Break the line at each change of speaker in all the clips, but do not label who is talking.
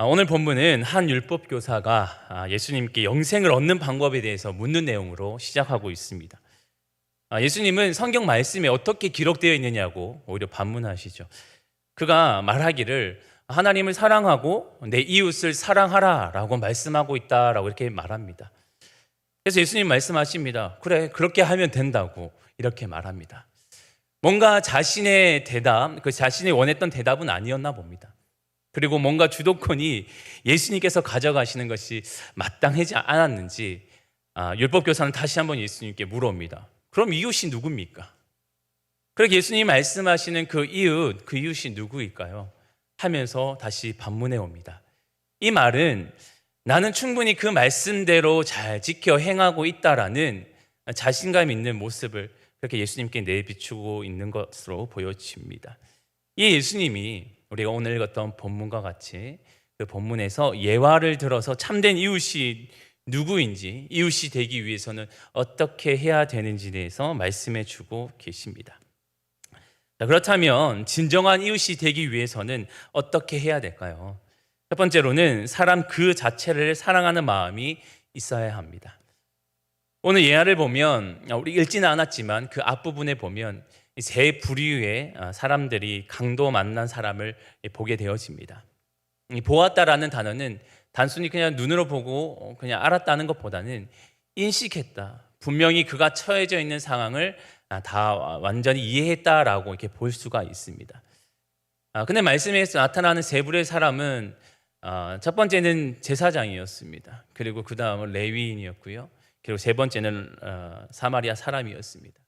아, 오늘 본문은 한 율법 교사가 아, 예수님께 영생을 얻는 방법에 대해서 묻는 내용으로 시작하고 있습니다. 아, 예수님은 성경 말씀에 어떻게 기록되어 있느냐고 오히려 반문하시죠. 그가 말하기를 하나님을 사랑하고 내 이웃을 사랑하라라고 말씀하고 있다라고 이렇게 말합니다. 그래서 예수님 말씀하십니다. 그래 그렇게 하면 된다고 이렇게 말합니다. 뭔가 자신의 대답, 그 자신이 원했던 대답은 아니었나 봅니다. 그리고 뭔가 주도권이 예수님께서 가져가시는 것이 마땅하지 않았는지 아, 율법 교사는 다시 한번 예수님께 물어옵니다. 그럼 이웃이 누굽니까? 그렇게 예수님이 말씀하시는 그 이웃, 그 이웃이 누구일까요? 하면서 다시 반문해 옵니다. 이 말은 나는 충분히 그 말씀대로 잘 지켜 행하고 있다라는 자신감 있는 모습을 그렇게 예수님께 내비추고 있는 것으로 보여집니다. 이 예수님이 우리가 오늘 읽었던 본문과 같이 그 본문에서 예화를 들어서 참된 이웃이 누구인지 이웃이 되기 위해서는 어떻게 해야 되는지에 대해서 말씀해 주고 계십니다. 자, 그렇다면 진정한 이웃이 되기 위해서는 어떻게 해야 될까요? 첫 번째로는 사람 그 자체를 사랑하는 마음이 있어야 합니다. 오늘 예화를 보면 우리 읽지는 않았지만 그 앞부분에 보면 이 세 부류의 사람들이 강도 만난 사람을 보게 되어집니다. 이 보았다라는 단어는 단순히 그냥 눈으로 보고 그냥 알았다는 것보다는 인식했다. 분명히 그가 처해져 있는 상황을 다 완전히 이해했다라고 이렇게 볼 수가 있습니다. 아, 근데 말씀에서 나타나는 세 부류의 사람은 아, 첫 번째는 제사장이었습니다. 그리고 그 다음은 레위인이었고요. 그리고 세 번째는 어, 사마리아 사람이었습니다.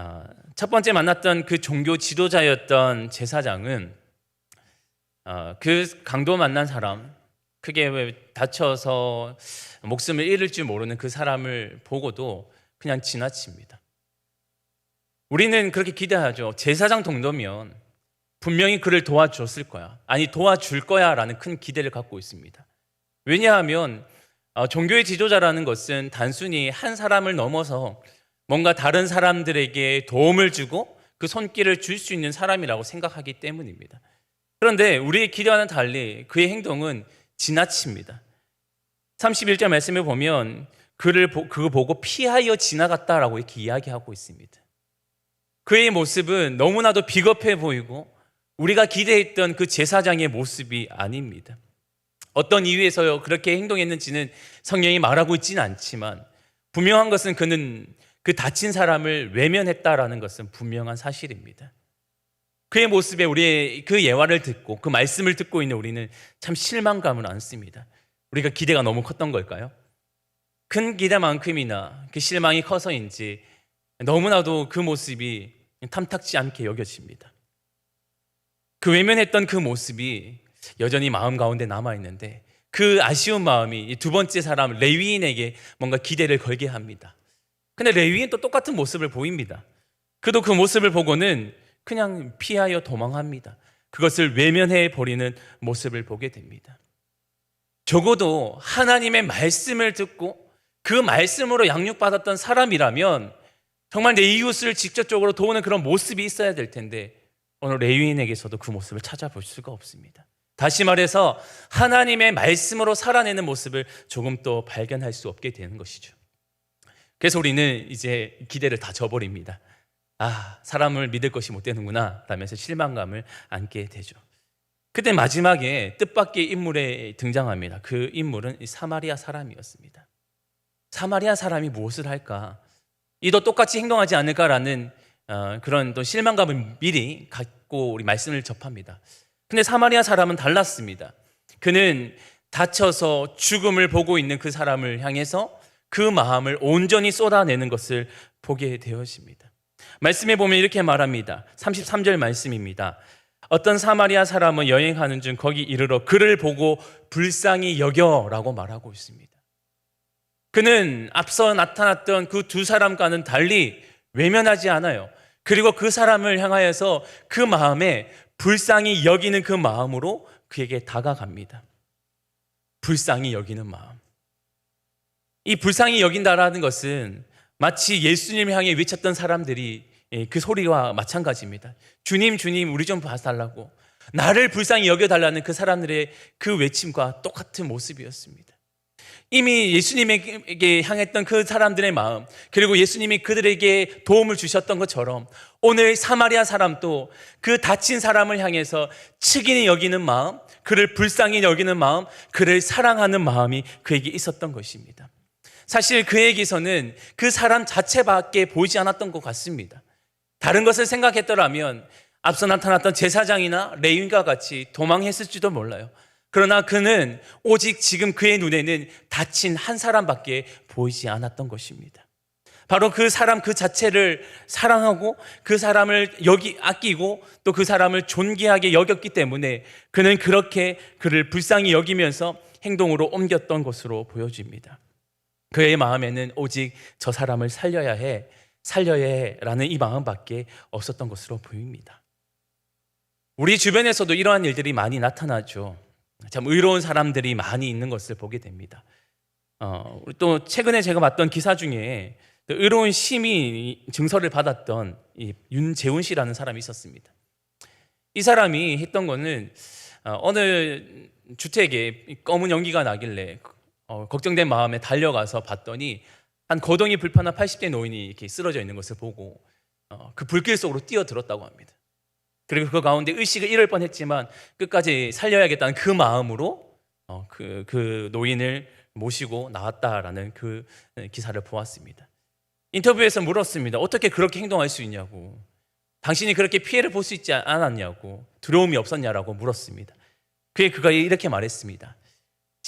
아, 첫 번째 만났던 그 종교 지도자였던 제사장은 어, 그 강도 만난 사람, 크게 다쳐서 목숨을 잃을 줄 모르는 그 사람을 보고도 그냥 지나칩니다. 우리는 그렇게 기대하죠. 제사장 정도면 분명히 그를 도와줬을 거야. 아니 도와줄 거야 라는 큰 기대를 갖고 있습니다. 왜냐하면 어, 종교의 지도자라는 것은 단순히 한 사람을 넘어서 뭔가 다른 사람들에게 도움을 주고 그 손길을 줄 수 있는 사람이라고 생각하기 때문입니다. 그런데 우리의 기대와는 달리 그의 행동은 지나칩니다. 31절 말씀을 보면 그를 보, 그거 보고 피하여 지나갔다라고 이렇게 이야기하고 있습니다. 그의 모습은 너무나도 비겁해 보이고 우리가 기대했던 그 제사장의 모습이 아닙니다. 어떤 이유에서 그렇게 행동했는지는 성경이 말하고 있지는 않지만 분명한 것은 그는 그 다친 사람을 외면했다라는 것은 분명한 사실입니다. 그의 모습에 우리의 그 예화를 듣고 그 말씀을 듣고 있는 우리는 참 실망감을 안습니다. 우리가 기대가 너무 컸던 걸까요? 큰 기대만큼이나 그 실망이 커서인지 너무나도 그 모습이 탐탁지 않게 여겨집니다. 그 외면했던 그 모습이 여전히 마음 가운데 남아 있는데 그 아쉬운 마음이 두 번째 사람 레위인에게 뭔가 기대를 걸게 합니다. 근데 레위인 또 똑같은 모습을 보입니다. 그도 그 모습을 보고는 그냥 피하여 도망합니다. 그것을 외면해 버리는 모습을 보게 됩니다. 적어도 하나님의 말씀을 듣고 그 말씀으로 양육받았던 사람이라면 정말 내 이웃을 직접적으로 도우는 그런 모습이 있어야 될 텐데 오늘 레위인에게서도 그 모습을 찾아볼 수가 없습니다. 다시 말해서 하나님의 말씀으로 살아내는 모습을 조금 또 발견할 수 없게 되는 것이죠. 그래서 우리는 이제 기대를 다 저버립니다. 아, 사람을 믿을 것이 못 되는구나. 라면서 실망감을 안게 되죠. 그때 마지막에 뜻밖의 인물에 등장합니다. 그 인물은 사마리아 사람이었습니다. 사마리아 사람이 무엇을 할까? 이도 똑같이 행동하지 않을까라는 어, 그런 또 실망감을 미리 갖고 우리 말씀을 접합니다. 근데 사마리아 사람은 달랐습니다. 그는 다쳐서 죽음을 보고 있는 그 사람을 향해서 그 마음을 온전히 쏟아내는 것을 보게 되어집니다. 말씀에 보면 이렇게 말합니다. 33절 말씀입니다. 어떤 사마리아 사람은 여행하는 중 거기 이르러 그를 보고 불쌍히 여겨라고 말하고 있습니다. 그는 앞서 나타났던 그 두 사람과는 달리 외면하지 않아요. 그리고 그 사람을 향하여서 그 마음에 불쌍히 여기는 그 마음으로 그에게 다가갑니다. 불쌍히 여기는 마음. 이 불쌍히 여긴다라는 것은 마치 예수님을 향해 외쳤던 사람들이 그 소리와 마찬가지입니다. 주님, 주님, 우리 좀 봐달라고. 나를 불쌍히 여겨달라는 그 사람들의 그 외침과 똑같은 모습이었습니다. 이미 예수님에게 향했던 그 사람들의 마음, 그리고 예수님이 그들에게 도움을 주셨던 것처럼 오늘 사마리아 사람도 그 다친 사람을 향해서 측인히 여기는 마음, 그를 불쌍히 여기는 마음, 그를 사랑하는 마음이 그에게 있었던 것입니다. 사실 그에게서는 그 사람 자체밖에 보이지 않았던 것 같습니다. 다른 것을 생각했더라면 앞서 나타났던 제사장이나 레위인과 같이 도망했을지도 몰라요. 그러나 그는 오직 지금 그의 눈에는 다친 한 사람밖에 보이지 않았던 것입니다. 바로 그 사람 그 자체를 사랑하고 그 사람을 여기 아끼고 또 그 사람을 존귀하게 여겼기 때문에 그는 그렇게 그를 불쌍히 여기면서 행동으로 옮겼던 것으로 보여집니다. 그의 마음에는 오직 저 사람을 살려야 해, 살려야 해 라는 이 마음밖에 없었던 것으로 보입니다. 우리 주변에서도 이러한 일들이 많이 나타나죠. 참 의로운 사람들이 많이 있는 것을 보게 됩니다. 어, 또 최근에 제가 봤던 기사 중에 또 의로운 시민 증서를 받았던 이 윤재훈 씨라는 사람이 있었습니다. 이 사람이 했던 거는 어, 어느 주택에 검은 연기가 나길래 어, 걱정된 마음에 달려가서 봤더니 한 거동이 불편한 80대 노인이 이렇게 쓰러져 있는 것을 보고 어, 그 불길 속으로 뛰어들었다고 합니다. 그리고 그 가운데 의식을 잃을 뻔했지만 끝까지 살려야겠다는 그 마음으로 어, 그, 그 노인을 모시고 나왔다라는 그 기사를 보았습니다. 인터뷰에서 물었습니다. 어떻게 그렇게 행동할 수 있냐고. 당신이 그렇게 피해를 볼 수 있지 않았냐고. 두려움이 없었냐라고 물었습니다. 그에 그가 이렇게 말했습니다.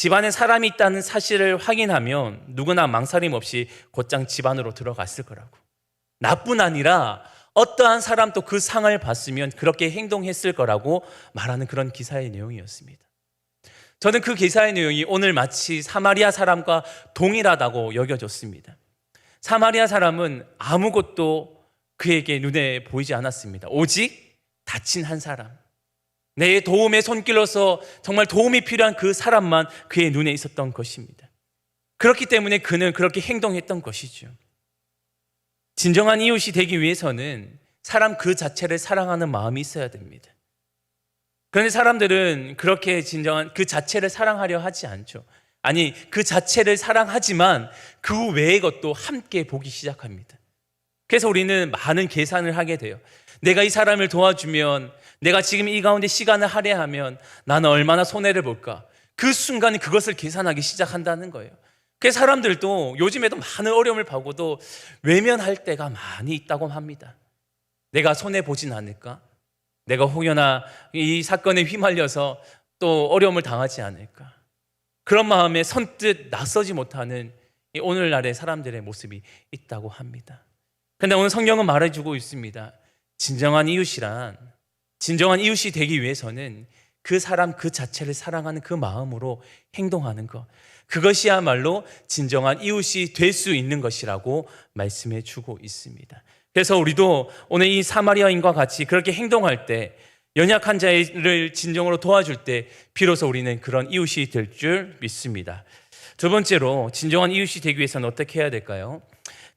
집안에 사람이 있다는 사실을 확인하면 누구나 망설임 없이 곧장 집 안으로 들어갔을 거라고. 나뿐 아니라 어떠한 사람도 그 상을 봤으면 그렇게 행동했을 거라고 말하는 그런 기사의 내용이었습니다. 저는 그 기사의 내용이 오늘 마치 사마리아 사람과 동일하다고 여겨졌습니다. 사마리아 사람은 아무것도 그에게 눈에 보이지 않았습니다. 오직 다친 한 사람. 내 도움의 손길로서 정말 도움이 필요한 그 사람만 그의 눈에 있었던 것입니다. 그렇기 때문에 그는 그렇게 행동했던 것이죠. 진정한 이웃이 되기 위해서는 사람 그 자체를 사랑하는 마음이 있어야 됩니다. 그런데 사람들은 그렇게 진정한 그 자체를 사랑하려 하지 않죠. 아니, 그 자체를 사랑하지만 그 외의 것도 함께 보기 시작합니다. 그래서 우리는 많은 계산을 하게 돼요. 내가 이 사람을 도와주면, 내가 지금 이 가운데 시간을 할애하면 나는 얼마나 손해를 볼까? 그 순간에 그것을 계산하기 시작한다는 거예요. 그 사람들도 요즘에도 많은 어려움을 받고도 외면할 때가 많이 있다고 합니다. 내가 손해 보진 않을까? 내가 혹여나 이 사건에 휘말려서 또 어려움을 당하지 않을까? 그런 마음에 선뜻 낯서지 못하는 이 오늘날의 사람들의 모습이 있다고 합니다. 근데 오늘 성경은 말해주고 있습니다. 진정한 이웃이란 진정한 이웃이 되기 위해서는 그 사람 그 자체를 사랑하는 그 마음으로 행동하는 것. 그것이야말로 진정한 이웃이 될 수 있는 것이라고 말씀해 주고 있습니다. 그래서 우리도 오늘 이 사마리아인과 같이 그렇게 행동할 때 연약한 자를 진정으로 도와줄 때 비로소 우리는 그런 이웃이 될 줄 믿습니다. 두 번째로 진정한 이웃이 되기 위해서는 어떻게 해야 될까요?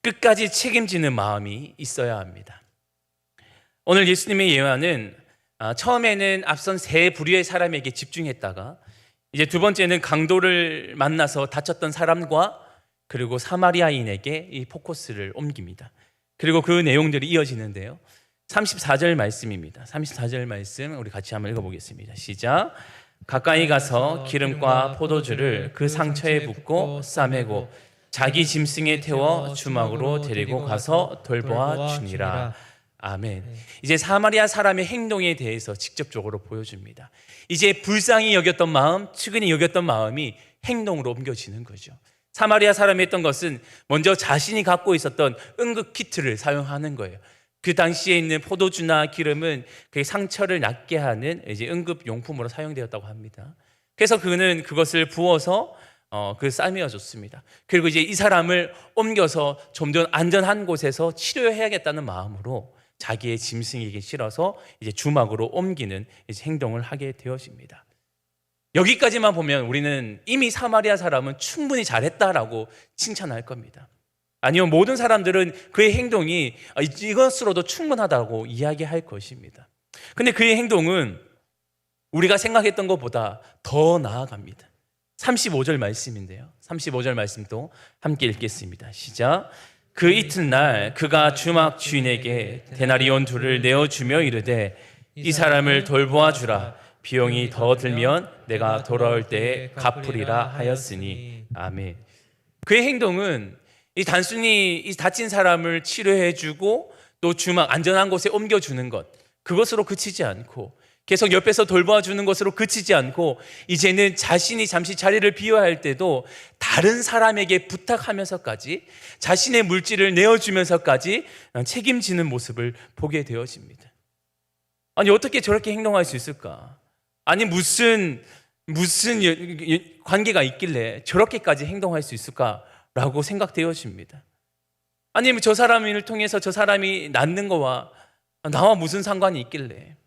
끝까지 책임지는 마음이 있어야 합니다. 오늘 예수님의 예화는 아, 처음에는 앞선 세 부류의 사람에게 집중했다가 이제 두 번째는 강도를 만나서 다쳤던 사람과 그리고 사마리아인에게 이 포커스를 옮깁니다. 그리고 그 내용들이 이어지는데요. 34절 말씀입니다. 34절 말씀 우리 같이 한번 읽어보겠습니다. 시작. 가까이 가서 기름과 포도주를 그 상처에 붓고 싸매고 자기 짐승에 태워 주막으로 데리고 가서 돌보아 주니라. 아멘. 이제 사마리아 사람의 행동에 대해서 직접적으로 보여줍니다. 이제 불쌍히 여겼던 마음, 측은히 여겼던 마음이 행동으로 옮겨지는 거죠. 사마리아 사람이 했던 것은 먼저 자신이 갖고 있었던 응급 키트를 사용하는 거예요. 그 당시에 있는 포도주나 기름은 그 상처를 낫게 하는 이제 응급 용품으로 사용되었다고 합니다. 그래서 그는 그것을 부어서 어, 그 쌀매어 줬습니다. 그리고 이제 이 사람을 옮겨서 좀 더 안전한 곳에서 치료해야겠다는 마음으로 자기의 짐승에게 실어서 이제 주막으로 옮기는 이제 행동을 하게 되어집니다. 여기까지만 보면 우리는 이미 사마리아 사람은 충분히 잘했다라고 칭찬할 겁니다. 아니요, 모든 사람들은 그의 행동이 이것으로도 충분하다고 이야기할 것입니다. 근데 그의 행동은 우리가 생각했던 것보다 더 나아갑니다. 35절 말씀인데요. 35절 말씀도 함께 읽겠습니다. 시작. 그 이튿날 그가 주막 주인에게 데나리온 둘을 내어주며 이르되 이 사람을 돌보아 주라. 비용이 더 들면 내가 돌아올 때에 갚으리라 하였으니 아멘. 그의 행동은 이 단순히 이 다친 사람을 치료해 주고 또 주막 안전한 곳에 옮겨 주는 것 그것으로 그치지 않고 계속 옆에서 돌봐주는 것으로 그치지 않고 이제는 자신이 잠시 자리를 비워야 할 때도 다른 사람에게 부탁하면서까지 자신의 물질을 내어주면서까지 책임지는 모습을 보게 되어집니다. 아니 어떻게 저렇게 행동할 수 있을까? 아니 무슨 무슨 관계가 있길래 저렇게까지 행동할 수 있을까라고 생각되어집니다. 아니면 저 사람을 통해서 저 사람이 낫는 거와 나와 무슨 상관이 있길래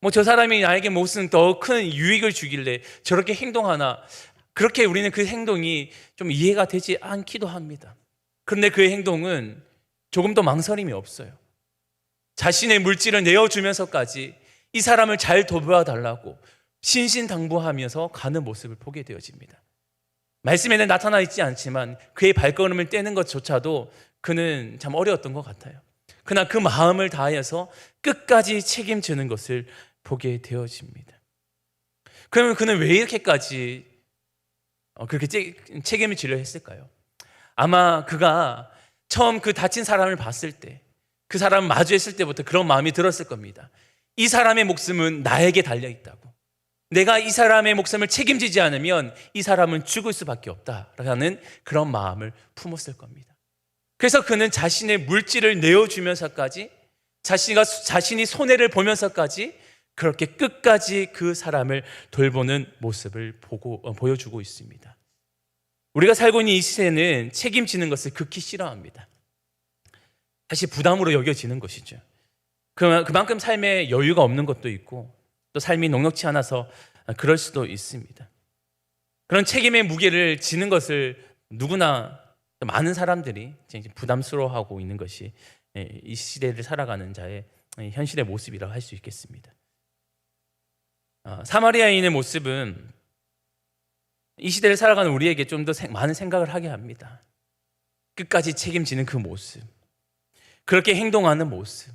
뭐 저 사람이 나에게 무슨 더 큰 유익을 주길래 저렇게 행동하나 그렇게 우리는 그 행동이 좀 이해가 되지 않기도 합니다. 그런데 그 행동은 조금 더 망설임이 없어요. 자신의 물질을 내어주면서까지 이 사람을 잘 돌보아 달라고 신신당부하면서 가는 모습을 보게 되어집니다. 말씀에는 나타나 있지 않지만 그의 발걸음을 떼는 것조차도 그는 참 어려웠던 것 같아요. 그러나 그 마음을 다하여서 끝까지 책임지는 것을 보게 되어집니다. 그러면 그는 왜 이렇게까지 어, 그렇게 책임을 지려 했을까요? 아마 그가 처음 그 다친 사람을 봤을 때, 그 사람을 마주했을 때부터 그런 마음이 들었을 겁니다. 이 사람의 목숨은 나에게 달려 있다고. 내가 이 사람의 목숨을 책임지지 않으면 이 사람은 죽을 수밖에 없다라는 그런 마음을 품었을 겁니다. 그래서 그는 자신의 물질을 내어주면서까지 자신이 손해를 보면서까지 그렇게 끝까지 그 사람을 돌보는 모습을 보고, 어, 보여주고 있습니다. 우리가 살고 있는 이 시대는 책임지는 것을 극히 싫어합니다. 사실 부담으로 여겨지는 것이죠. 그- 그만큼 삶에 여유가 없는 것도 있고 또 삶이 넉넉치 않아서 그럴 수도 있습니다. 그런 책임의 무게를 지는 것을 누구나 많은 사람들이 부담스러워하고 있는 것이 예, 이 시대를 살아가는 자의 현실의 모습이라고 할 수 있겠습니다. 아, 사마리아인의 모습은 이 시대를 살아가는 우리에게 좀 더 많은 생각을 하게 합니다. 끝까지 책임지는 그 모습, 그렇게 행동하는 모습,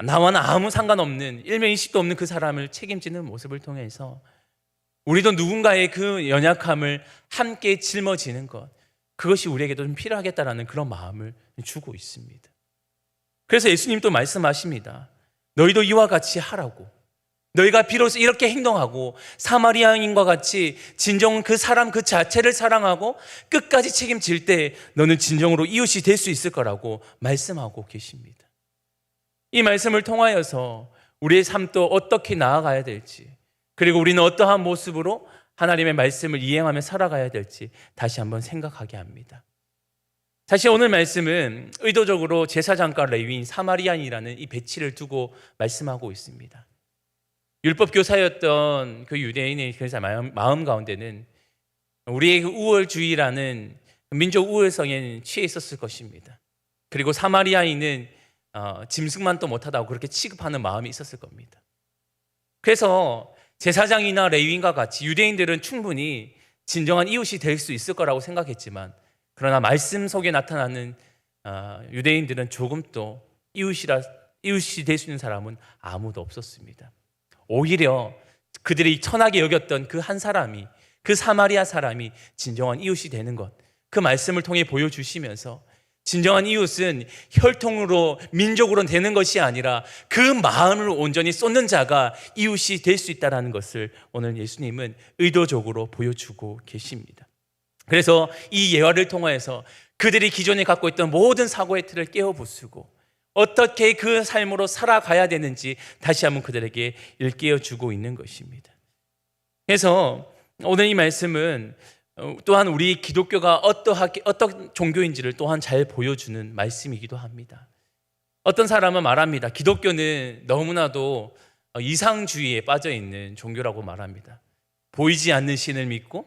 나와는 아무 상관없는 일면이식도 없는 그 사람을 책임지는 모습을 통해서 우리도 누군가의 그 연약함을 함께 짊어지는 것 그것이 우리에게도 좀 필요하겠다라는 그런 마음을 주고 있습니다. 그래서 예수님도 말씀하십니다. 너희도 이와 같이 하라고. 너희가 비로소 이렇게 행동하고 사마리아인과 같이 진정 그 사람 그 자체를 사랑하고 끝까지 책임질 때 너는 진정으로 이웃이 될 수 있을 거라고 말씀하고 계십니다. 이 말씀을 통하여서 우리의 삶도 어떻게 나아가야 될지 그리고 우리는 어떠한 모습으로 하나님의 말씀을 이행하며 살아가야 될지 다시 한번 생각하게 합니다. 사실 오늘 말씀은 의도적으로 제사장과 레위인 사마리안이라는 이 배치를 두고 말씀하고 있습니다. 율법 교사였던 그 유대인의 그 마음, 마음 가운데는 우리의 그 우월주의라는 민족 우월성에 취해 있었을 것입니다. 그리고 사마리아인은 어, 짐승만 또 못하다고 그렇게 취급하는 마음이 있었을 겁니다. 그래서 제사장이나 레위인과 같이 유대인들은 충분히 진정한 이웃이 될 수 있을 거라고 생각했지만 그러나 말씀 속에 나타나는 어, 유대인들은 조금 또 이웃이라 이웃이 될 수 있는 사람은 아무도 없었습니다. 오히려 그들이 천하게 여겼던 그 한 사람이 그 사마리아 사람이 진정한 이웃이 되는 것 그 말씀을 통해 보여주시면서 진정한 이웃은 혈통으로 민족으로 되는 것이 아니라 그 마음을 온전히 쏟는 자가 이웃이 될 수 있다는 것을 오늘 예수님은 의도적으로 보여주고 계십니다. 그래서 이 예화를 통하여서 그들이 기존에 갖고 있던 모든 사고의 틀을 깨어 부수고 어떻게 그 삶으로 살아가야 되는지 다시 한번 그들에게 일깨워 주고 있는 것입니다. 그래서 오늘 이 말씀은 어, 또한 우리 기독교가 어떠하게 어떤 종교인지를 또한 잘 보여주는 말씀이기도 합니다. 어떤 사람은 말합니다. 기독교는 너무나도 어, 이상주의에 빠져 있는 종교라고 말합니다. 보이지 않는 신을 믿고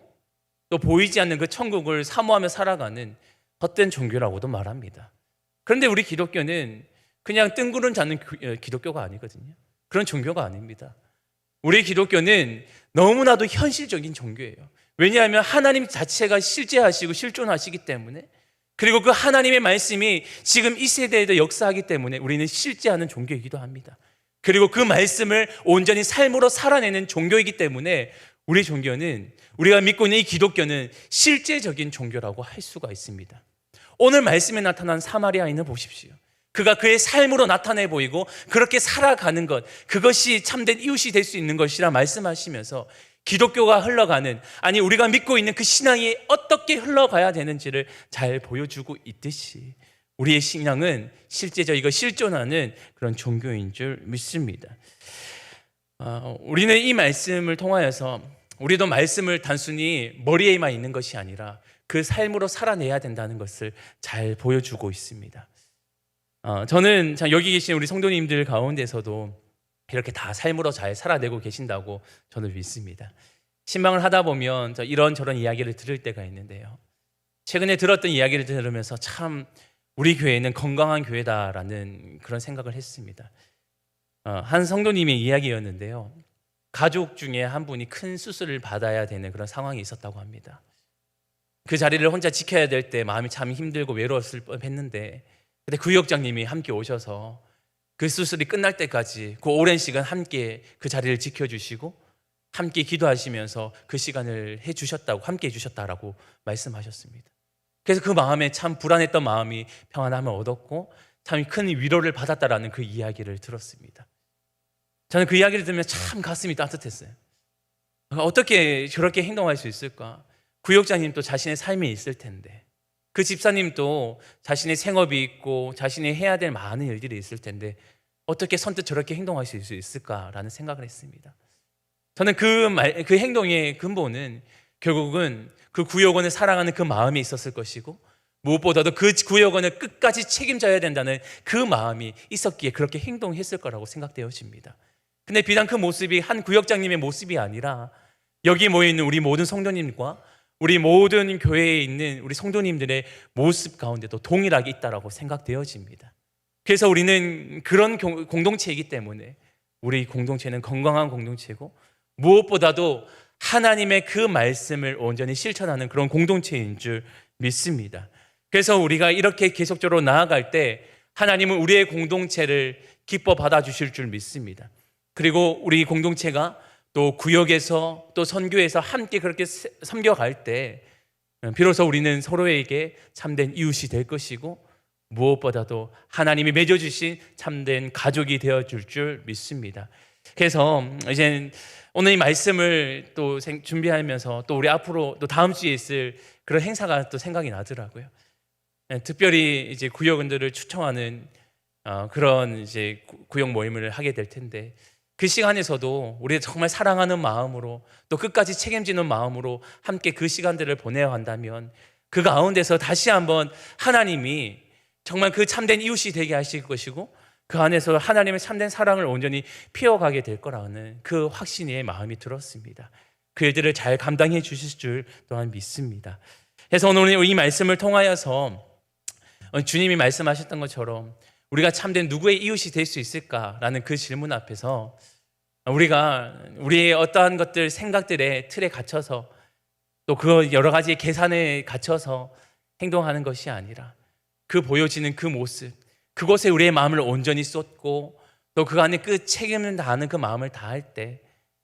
또 보이지 않는 그 천국을 사모하며 살아가는 헛된 종교라고도 말합니다. 그런데 우리 기독교는 그냥 뜬구름 잡는 기- 어, 기독교가 아니거든요. 그런 종교가 아닙니다. 우리 기독교는 너무나도 현실적인 종교예요. 왜냐하면 하나님 자체가 실제하시고 실존하시기 때문에 그리고 그 하나님의 말씀이 지금 이 세대에도 역사하기 때문에 우리는 실제하는 종교이기도 합니다. 그리고 그 말씀을 온전히 삶으로 살아내는 종교이기 때문에 우리 종교는 우리가 믿고 있는 이 기독교는 실제적인 종교라고 할 수가 있습니다. 오늘 말씀에 나타난 사마리아인을 보십시오. 그가 그의 삶으로 나타내 보이고 그렇게 살아가는 것, 그것이 참된 이웃이 될 수 있는 것이라 말씀하시면서 기독교가 흘러가는, 아니, 우리가 믿고 있는 그 신앙이 어떻게 흘러가야 되는지를 잘 보여주고 있듯이 우리의 신앙은 실제적이고 실존하는 그런 종교인 줄 믿습니다. 어, 우리는 이 말씀을 통하여서 우리도 말씀을 단순히 머리에만 있는 것이 아니라 그 삶으로 살아내야 된다는 것을 잘 보여주고 있습니다. 어, 저는 참 여기 계신 우리 성도님들 가운데서도 이렇게 다 삶으로 잘 살아내고 계신다고 저는 믿습니다. 신방을 하다 보면 저 이런저런 이야기를 들을 때가 있는데요. 최근에 들었던 이야기를 들으면서 참 우리 교회는 건강한 교회다라는 그런 생각을 했습니다. 어, 한 성도님의 이야기였는데요. 가족 중에 한 분이 큰 수술을 받아야 되는 그런 상황이 있었다고 합니다. 그 자리를 혼자 지켜야 될 때 마음이 참 힘들고 외로웠을 뻔했는데 근데 구역장님이 함께 오셔서 그 수술이 끝날 때까지 그 오랜 시간 함께 그 자리를 지켜주시고 함께 기도하시면서 그 시간을 해주셨다고 함께 해주셨다라고 말씀하셨습니다. 그래서 그 마음에 참 불안했던 마음이 평안함을 얻었고 참 큰 위로를 받았다라는 그 이야기를 들었습니다. 저는 그 이야기를 들으면 참 가슴이 따뜻했어요. 어떻게 저렇게 행동할 수 있을까? 구역장님도 자신의 삶이 있을 텐데 그 집사님도 자신의 생업이 있고 자신이 해야 될 많은 일들이 있을 텐데 어떻게 선뜻 저렇게 행동할 수 있을까라는 생각을 했습니다. 저는 그, 말, 그 행동의 근본은 결국은 그 구역원을 사랑하는 그 마음이 있었을 것이고 무엇보다도 그 구역원을 끝까지 책임져야 된다는 그 마음이 있었기에 그렇게 행동했을 거라고 생각되어집니다. 근데 비단 그 모습이 한 구역장님의 모습이 아니라 여기 모여 있는 우리 모든 성도님과 우리 모든 교회에 있는 우리 성도님들의 모습 가운데도 동일하게 있다라고 생각되어집니다. 그래서 우리는 그런 공동체이기 때문에 우리 공동체는 건강한 공동체고 무엇보다도 하나님의 그 말씀을 온전히 실천하는 그런 공동체인 줄 믿습니다. 그래서 우리가 이렇게 계속적으로 나아갈 때 하나님은 우리의 공동체를 기뻐 받아주실 줄 믿습니다. 그리고 우리 공동체가 또 구역에서 또 선교에서 함께 그렇게 섬겨갈 때 비로소 우리는 서로에게 참된 이웃이 될 것이고 무엇보다도 하나님이 맺어주신 참된 가족이 되어줄 줄 믿습니다. 그래서 이제 오늘 이 말씀을 또 준비하면서 또 우리 앞으로 또 다음 주에 있을 그런 행사가 또 생각이 나더라고요. 예, 특별히 이제 구역원들을 추청하는 어, 그런 이제 구역 모임을 하게 될 텐데 그 시간에서도 우리가 정말 사랑하는 마음으로 또 끝까지 책임지는 마음으로 함께 그 시간들을 보내야 한다면 그 가운데서 다시 한번 하나님이 정말 그 참된 이웃이 되게 하실 것이고 그 안에서 하나님의 참된 사랑을 온전히 피워가게 될 거라는 그 확신의 마음이 들었습니다. 그 일들을 잘 감당해 주실 줄 또한 믿습니다. 그래서 오늘 이 말씀을 통하여서 주님이 말씀하셨던 것처럼 우리가 참된 누구의 이웃이 될 수 있을까라는 그 질문 앞에서 우리가 우리의 어떠한 것들 생각들의 틀에 갇혀서 또 그 여러 가지 계산에 갇혀서 행동하는 것이 아니라 그 보여지는 그 모습 그곳에 우리의 마음을 온전히 쏟고 또 그 안에 그 책임을 다하는 그 마음을 다할 때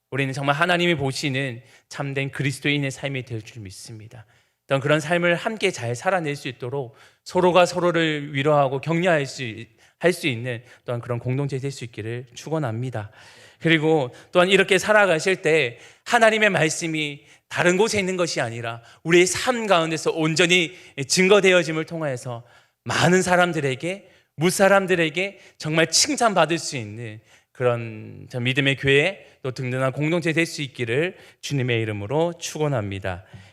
우리는 정말 하나님이 보시는 참된 그리스도인의 삶이 될 줄 믿습니다. 그런 삶을 함께 잘 살아낼 수 있도록 서로가 서로를 위로하고 격려할 수, 할 수 있는 또한 그런 공동체 될 수 있기를 축원합니다. 그리고 또한 이렇게 살아가실 때 하나님의 말씀이 다른 곳에 있는 것이 아니라 우리의 삶 가운데서 온전히 증거되어짐을 통하여서 많은 사람들에게 무사람들에게 정말 칭찬받을 수 있는 그런 믿음의 교회 또 든든한 공동체 될 수 있기를 주님의 이름으로 축원합니다.